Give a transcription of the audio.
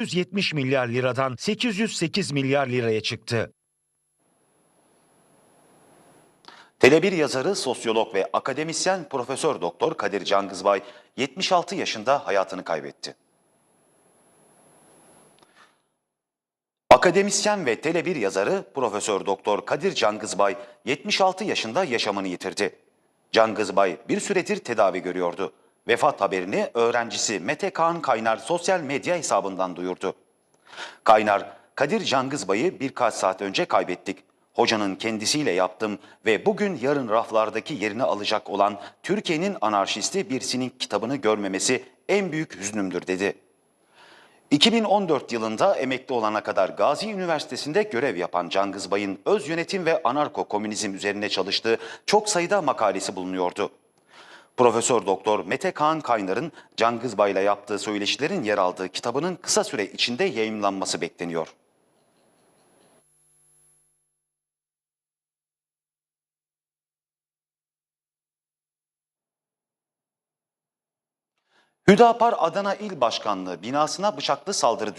170 milyar liradan 808 milyar liraya çıktı. Tele1 yazarı, sosyolog ve akademisyen Profesör Doktor Kadir Cangızbay 76 yaşında hayatını kaybetti. Akademisyen ve Tele1 yazarı Profesör Doktor Kadir Cangızbay 76 yaşında yaşamını yitirdi. Cangızbay bir süredir tedavi görüyordu. Vefat haberini öğrencisi Mete Kaan Kaynar sosyal medya hesabından duyurdu. Kaynar, Kadir Cangızbay'ı birkaç saat önce kaybettik. Hocanın kendisiyle yaptım ve bugün yarın raflardaki yerini alacak olan Türkiye'nin anarşisti birisinin kitabını görmemesi en büyük hüznümdür dedi. 2014 yılında emekli olana kadar Gazi Üniversitesi'nde görev yapan Cangızbay'ın öz yönetim ve anarko komünizm üzerine çalıştığı çok sayıda makalesi bulunuyordu. Profesör Doktor Mete Kaan Kaynar'ın Cangızbay'la yaptığı söyleşilerin yer aldığı kitabının kısa süre içinde yayımlanması bekleniyor. Hüdapar Adana İl Başkanlığı binasına bıçaklı saldırı düzenlendi.